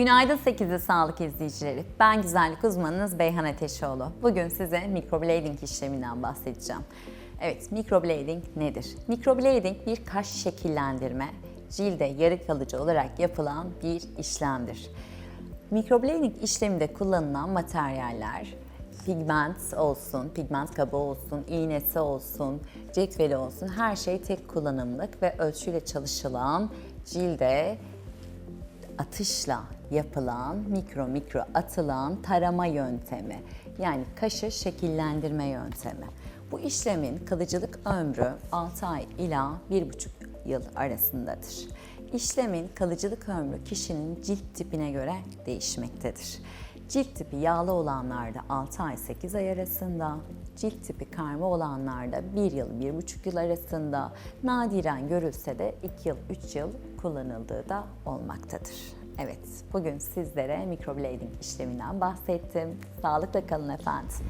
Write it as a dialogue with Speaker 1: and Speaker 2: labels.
Speaker 1: Günaydın 8'li sağlık izleyicileri. Ben güzellik uzmanınız Beyhan Ateşoğlu. Bugün size microblading işleminden bahsedeceğim. Evet, microblading nedir? Microblading bir kaş şekillendirme, cilde yarı kalıcı olarak yapılan bir işlemdir. Microblading işleminde kullanılan materyaller pigment olsun, pigment kabı olsun, iğnesi olsun, cetveli olsun her şey tek kullanımlık ve ölçüyle çalışılan cilde atışla yapılan, mikro mikro atılan tarama yöntemi. Yani kaşı şekillendirme yöntemi. Bu işlemin kalıcılık ömrü 6 ay ila 1,5 yıl arasındadır. İşlemin kalıcılık ömrü kişinin cilt tipine göre değişmektedir. Cilt tipi yağlı olanlarda 6 ay 8 ay arasında, cilt tipi karma olanlarda 1 yıl 1,5 yıl arasında, nadiren görülse de 2 yıl 3 yıl kullanıldığı da olmaktadır. Evet, bugün sizlere microblading işleminden bahsettim. Sağlıkla kalın efendim.